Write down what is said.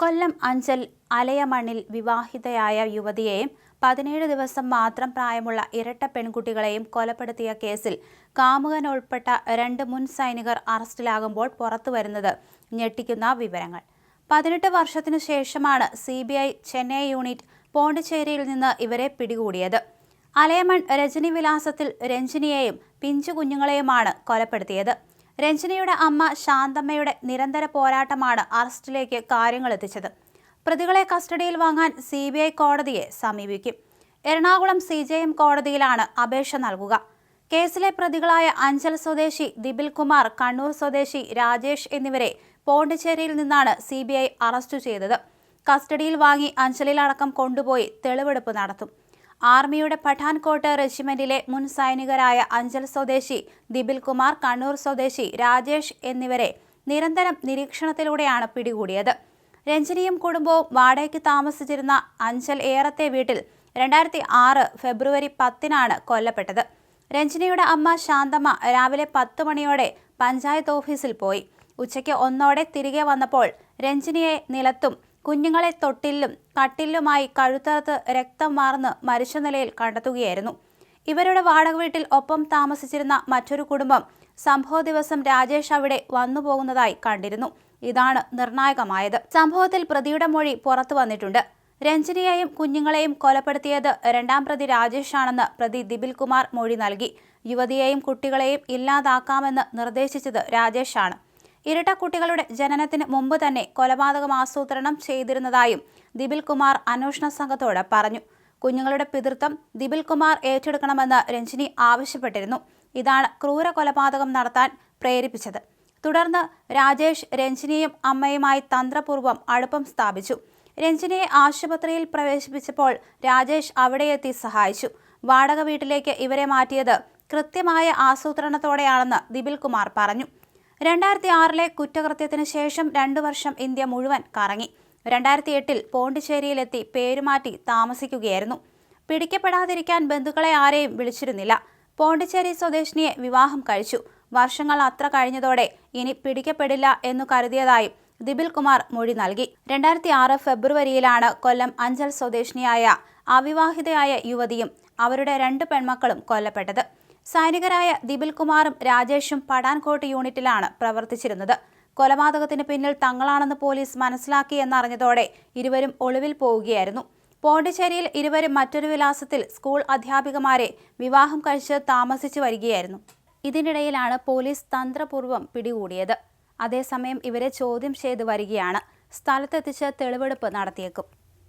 കൊല്ലം അഞ്ചൽ അലയമണ്ണിൽ വിവാഹിതയായ യുവതിയെയും പതിനേഴ് ദിവസം മാത്രം പ്രായമുള്ള ഇരട്ട പെൺകുട്ടികളെയും കൊലപ്പെടുത്തിയ കേസിൽ കാമുകൻ ഉൾപ്പെട്ട രണ്ട് മുൻ സൈനികർ അറസ്റ്റിലാകുമ്പോൾ പുറത്തുവരുന്നത് ഞെട്ടിക്കുന്ന വിവരങ്ങൾ. പതിനെട്ട് വർഷത്തിനു ശേഷമാണ് C B I Chennai unit പോണ്ടിച്ചേരിയിൽ നിന്ന് ഇവരെ പിടികൂടിയത്. അലയമൺ രജനി വിലാസത്തിൽ രഞ്ജിനിയെയും പിഞ്ചു കുഞ്ഞുങ്ങളെയുമാണ് കൊലപ്പെടുത്തിയത്. രഞ്ജിനിയുടെ അമ്മ ശാന്തമ്മയുടെ നിരന്തര പോരാട്ടമാണ് അറസ്റ്റിലേക്ക് കാര്യങ്ങൾ എത്തിച്ചത്. പ്രതികളെ കസ്റ്റഡിയിൽ വാങ്ങാൻ സി ബി ഐ കോടതിയെ സമീപിക്കും. എറണാകുളം സി ജെ എം കോടതിയിലാണ് അപേക്ഷ നൽകുക. കേസിലെ പ്രതികളായ അഞ്ചൽ സ്വദേശി ദിബിൽ കുമാർ കണ്ണൂർ സ്വദേശി രാജേഷ് എന്നിവരെ പോണ്ടിച്ചേരിയിൽ നിന്നാണ് സി ബി ഐ അറസ്റ്റ് ചെയ്തത്. കസ്റ്റഡിയിൽ വാങ്ങി അഞ്ചലിലടക്കം കൊണ്ടുപോയി തെളിവെടുപ്പ് നടത്തും. ആർമിയുടെ പഠാൻകോട്ട് റെജിമെന്റിലെ മുൻ സൈനികരായ അഞ്ചൽ സ്വദേശി ദിബിൽ കുമാർ കണ്ണൂർ സ്വദേശി രാജേഷ് എന്നിവരെ നിരന്തരം നിരീക്ഷണത്തിലൂടെയാണ് പിടികൂടിയത്. രഞ്ജനിയും കുടുംബവും വാടകയ്ക്ക് താമസിച്ചിരുന്ന അഞ്ചൽ ഏറത്തെ വീട്ടിൽ രണ്ടായിരത്തി ആറ് ഫെബ്രുവരി പത്തിനാണ് കൊല്ലപ്പെട്ടത്. രഞ്ജനിയുടെ അമ്മ ശാന്തമ്മ രാവിലെ പത്ത് മണിയോടെ പഞ്ചായത്ത് ഓഫീസിൽ പോയി. ഉച്ചയ്ക്ക് ഒന്നോടെ തിരികെ വന്നപ്പോൾ രഞ്ജിനിയെ നിലത്തും കുഞ്ഞുങ്ങളെ തൊട്ടിലും കട്ടിലുമായി കഴുത്തകത്ത് രക്തം മാർന്ന് മരിച്ച നിലയിൽ കണ്ടെത്തുകയായിരുന്നു. ഇവരുടെ വാടക വീട്ടിൽ ഒപ്പം താമസിച്ചിരുന്ന മറ്റൊരു കുടുംബം സംഭവ ദിവസം രാജേഷ് അവിടെ വന്നു പോകുന്നതായി കണ്ടിരുന്നു. ഇതാണ് നിർണായകമായത്. സംഭവത്തിൽ പ്രതിയുടെ മൊഴി പുറത്തു വന്നിട്ടുണ്ട്. രഞ്ജനിയെയും കുഞ്ഞുങ്ങളെയും കൊലപ്പെടുത്തിയത് രണ്ടാം പ്രതി രാജേഷാണെന്ന് പ്രതി ദിപിൽ കുമാർ മൊഴി നൽകി. യുവതിയെയും കുട്ടികളെയും ഇല്ലാതാക്കാമെന്ന് നിർദ്ദേശിച്ചത് രാജേഷാണ്. ഇരട്ട കുട്ടികളുടെ ജനനത്തിന് മുമ്പ് തന്നെ കൊലപാതകം ആസൂത്രണം ചെയ്തിരുന്നതായും ദിബിൽ കുമാർ അന്വേഷണ സംഘത്തോട് പറഞ്ഞു. കുഞ്ഞുങ്ങളുടെ പിതൃത്വം ദിബിൽ കുമാർ ഏറ്റെടുക്കണമെന്ന് രഞ്ജിനി ആവശ്യപ്പെട്ടിരുന്നു. ഇതാണ് ക്രൂര കൊലപാതകം നടത്താൻ പ്രേരിപ്പിച്ചത്. തുടർന്ന് രാജേഷ് രഞ്ജിനിയും അമ്മയുമായി തന്ത്രപൂർവം അടുപ്പം സ്ഥാപിച്ചു. രഞ്ജിനിയെ ആശുപത്രിയിൽ പ്രവേശിപ്പിച്ചപ്പോൾ രാജേഷ് അവിടെയെത്തി സഹായിച്ചു. വാടക വീട്ടിലേക്ക് ഇവരെ മാറ്റിയത് കൃത്യമായ ആസൂത്രണത്തോടെയാണെന്ന് ദിബിൽ കുമാർ പറഞ്ഞു. രണ്ടായിരത്തി ആറിലെ കുറ്റകൃത്യത്തിന് ശേഷം രണ്ടു വർഷം ഇന്ത്യ മുഴുവൻ കറങ്ങി. രണ്ടായിരത്തി എട്ടിൽ പോണ്ടിച്ചേരിയിലെത്തി പേരുമാറ്റി താമസിക്കുകയായിരുന്നു. പിടിക്കപ്പെടാതിരിക്കാൻ ബന്ധുക്കളെ ആരെയും വിളിച്ചിരുന്നില്ല. പോണ്ടിച്ചേരി സ്വദേശിനിയെ വിവാഹം കഴിച്ചു. വർഷങ്ങൾ അത്ര കഴിഞ്ഞതോടെ ഇനി പിടിക്കപ്പെടില്ല എന്നു കരുതിയതായും ദിബിൽ കുമാർ മൊഴി നൽകി. രണ്ടായിരത്തി ആറ് ഫെബ്രുവരിയിലാണ് കൊല്ലം അഞ്ചൽ സ്വദേശിനിയായ അവിവാഹിതയായ യുവതിയും അവരുടെ രണ്ട് പെൺമക്കളും കൊല്ലപ്പെട്ടത്. സൈനികരായ ദിബിൽ കുമാറും രാജേഷും പടാൻകോട്ട് യൂണിറ്റിലാണ് പ്രവർത്തിച്ചിരുന്നത്. കൊലപാതകത്തിന് പിന്നിൽ തങ്ങളാണെന്ന് പോലീസ് മനസ്സിലാക്കി എന്നറിഞ്ഞതോടെ ഇരുവരും ഒളിവിൽ പോവുകയായിരുന്നു. പോണ്ടിച്ചേരിയിൽ ഇരുവരും മറ്റൊരു വിലാസത്തിൽ സ്കൂൾ അധ്യാപികമാരെ വിവാഹം കഴിച്ച് താമസിച്ചു വരികയായിരുന്നു. ഇതിനിടയിലാണ് പോലീസ് തന്ത്രപൂർവം പിടികൂടിയത്. അതേസമയം ഇവരെ ചോദ്യം ചെയ്തു വരികയാണ്. സ്ഥലത്തെത്തിച്ച് തെളിവെടുപ്പ് നടത്തിയേക്കും.